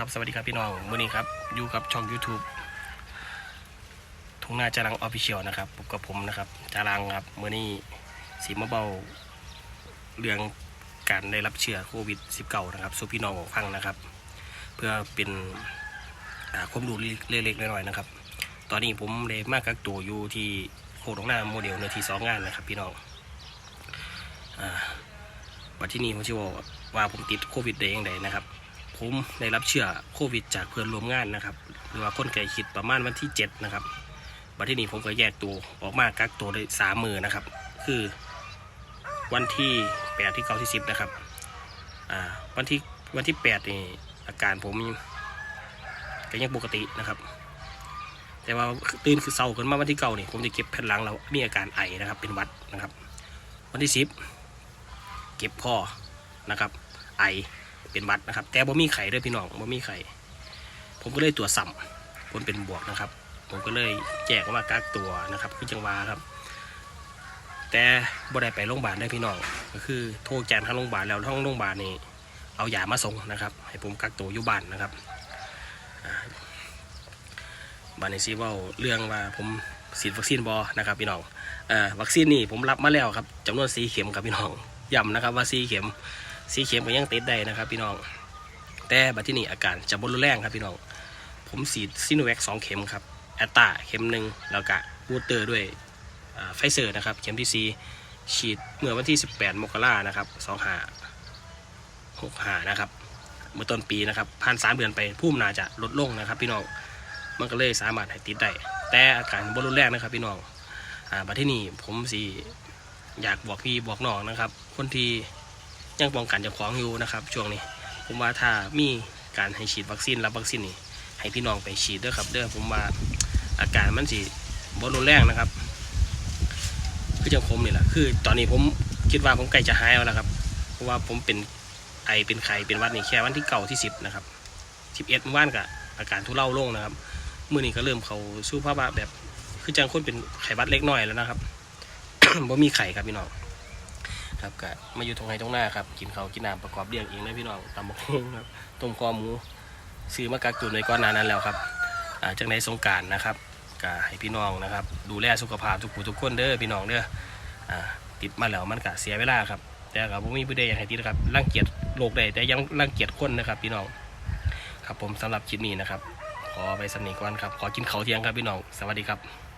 ครับสวัสดีครับพี่น้องมื่อนี้ครับอยู่กับช่อง YouTube ทุ่งนาจารังออฟฟิเชียลนะครับพบกับผมนะครับจารังครับมื่อนี้สีมาเบาเรื่องการได้รับเชื้อโควิด -19 นะครับสู่พี่น้องฟังนะครับ เพื่อเป็นความรู้เล็กๆน้อยๆนะครับ ตอนนี้ผมได้มากักตัวอยู่ที่โคตรงหน้าโมเดลเนื้อที่สองงานนะครับ พี่น้องอ่าวันที่นี่ผมจะบอกว่าผมติดโควิดได้ยังไงนะครับ ผมได้รับเชื้อโควิด จากเพื่อนร่วมงานนะครับ หรือว่าคนใกล้ชิดประมาณวันที่ 7 นะครับวันที่นี้ผมก็แยกตัวออกมากักตัวได้สามมือนะครับ คือวันที่8ที่9ที่10นะครับอ่าวันที่วันที่8นี่อาการผมก็ยังปกตินะครับ แต่ว่าตื่นคือเศร้าขึ้นมาวันที่เก้านี่ผมจะเก็บแผ่นหลังเรามีอาการไอนะครับ เป็นวัดนะครับ วันที่สิบเก็บคอนะครับ ไอ เป็นวัดนะครับ แต่บ่มีไข่ด้วยพี่น้องบ่มีไข่ ผมก็เลยตรวจซ้ำผลเป็นบวกนะครับ ผมก็เลยแจกออกมากักตัวนะครับคือจังหวาครับ แต่บ่ได้ไปโรงพยาบาลได้พี่น้องก็คือโทรแจ้งทางโรงพยาบาลแล้วทางโรงพยาบาลนี่เอายามาส่งนะครับ ให้ผมกักตัวอยู่บ้านนะครับอ่าบานในซีว่าเรื่องว่าผมฉีดวัคซีนบอนะครับพี่น้องเอ่อวัคซีนนี่ผมรับมาแล้วครับจำนวนสีเข็มครับพี่น้องย้ำนะครับว่าสีเข็ม สีเข็มก็ยังติดได้นะครับ พี่น้อง แต่บัดที่นี่อาการจะบรุนแรงครับพี่น้อง ผมฉีดซิโนแวคสองเข็มครับแอตตาเข็มหนึ่งแล้วก็บูสเตอร์ด้วยไฟเซอร์นะครับ เข็มที่สี่ฉีดเมื่อวันที่ 18 มกรานะครับ2หา6หานะครับเมื่อต้นปีนะครับผ่านสามเดือนไปพุ่มนาจะลดลงนะครับ พี่น้องมันก็เลยสามารถให้ติดได้แต่อาการบรุนแรงนะครับพี่น้องอ่าบัดที่นี่ผมสีอยากบอกพี่บอกน้องนะครับ คนที่ ยังป้องกันเจ้าของอยู่นะครับ ช่วงนี้ ผมว่าถ้ามีการให้ฉีดวัคซีนรับวัคซีนนี่ให้พี่น้องไปฉีดด้อครับเด้อผมว่าอาการมันสิบรุนแรงนะครับ คือจังผมนี่แหละคือ ตอนนี้ผมคิดว่าผมใกล้จะหายแล้วนะครับ เพราะว่าผมเป็นไอเป็นไข้เป็นวัดนี่แค่วันที่เก่าที่สิบนะครับสิบเอ็ดมื่อวานกับอาการทุเลาลงนะครับมื่อนี้ก็เริ่มเขาสู้ภาวะแบบ คือจังคนเป็นไข้วัดเล็กน้อยแล้วนะครับบ่มีไข่ครับพี่น้อง ครับก็มาอยู่ตรงไหนตรงหน้าครับกินเขากินน้ำประกอบเรียงเองนะพี่น้องตำบักฮงครับต้มคอหมูซื้อมากักตุนในก้อนหนานั้นแล้วครับอาจากในสงการนะครับก็ให้พี่น้องนะครับ ดูแลสุขภาพทุกผู้ทุกคนเด้อพี่น้องเด้ออติดมาแล้วมันก็เสียเวลาครับแต่กับผมมีผู้ใดอยากให้ติดนะครับรังเกียจโลกใดแต่ยังรังเกียจคนนะครับ พี่น้องครับผมสำหรับคลิปนี้นะครับ ขอไปสำนีก่อนครับ ขอกินเขาเที่ยงครับพี่น้อง สวัสดีครับ